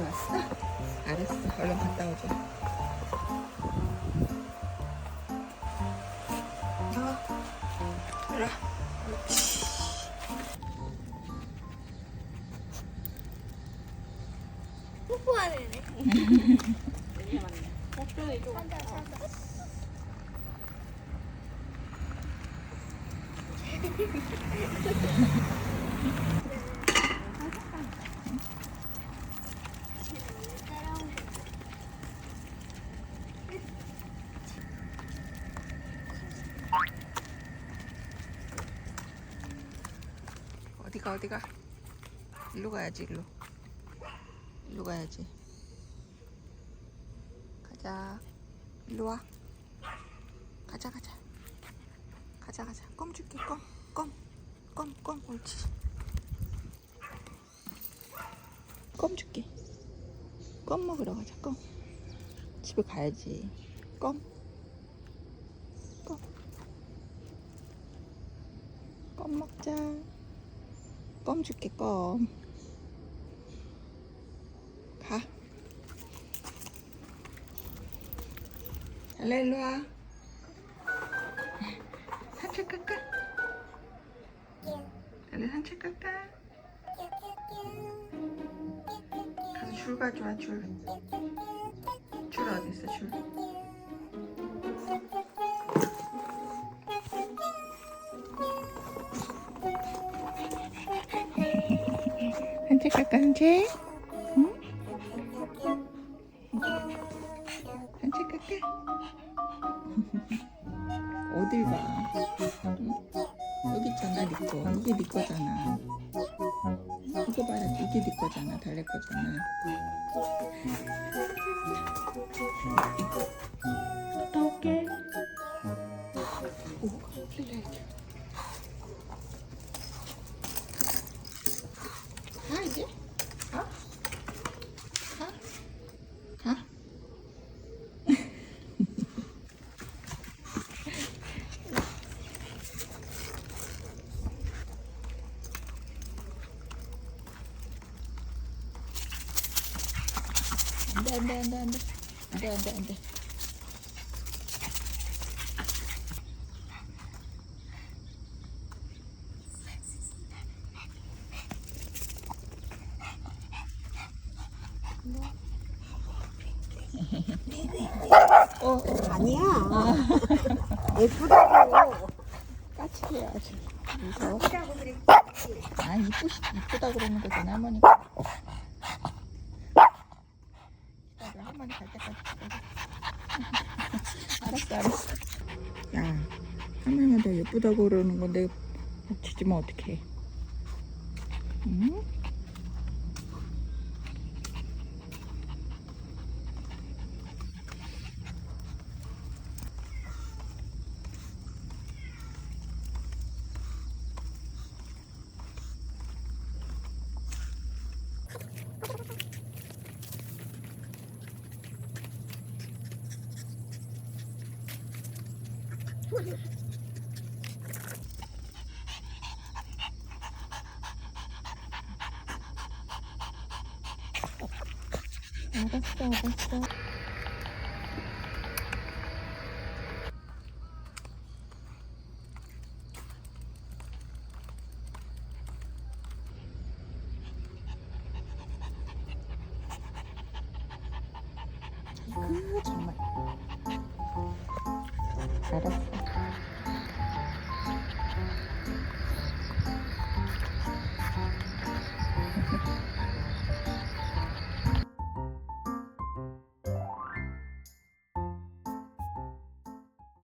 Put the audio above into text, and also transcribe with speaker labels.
Speaker 1: 가져왔어? 알았어. 얼른 갔다 오자.
Speaker 2: 뽀뽀하는
Speaker 1: 어디가 어디가? 일로 가야지 일로. 일로 가야지. 가자. 일로 와. 가자 가자. 가자 가자. 껌 줄게 껌. 껌. 껌, 껌. 옳지. 껌 줄게. 껌 먹으러 가자. 껌. 집에 가야지. 껌. 껌. 껌 먹자. 껌 줄게 껌. 가. 달래 일로 와. 산책 갈까? 달래 산책 갈까? 가서 줄 가져와 줄. 줄 어디 있어 줄? 산책? 응? 산책 갈까? 어딜 가? 응? 여기 있잖아 네 거. 이게 네 거잖아. 이거 봐라 이게 네 거잖아 달래 거잖아. 안돼 안돼 안돼 안돼 안돼 안돼 안돼 어
Speaker 2: 아니야. 예쁘다고.
Speaker 1: 까칠해야지 무서워. 아 이쁘시 이쁘다 그러는 거잖아 할머니가 기다려 할머니 갈 때까지 기다려 알았어 알았어 야 너 예쁘다고 그러는 건데 지지면 어떡해 응? 알았어. 알았어 그 정말 알았어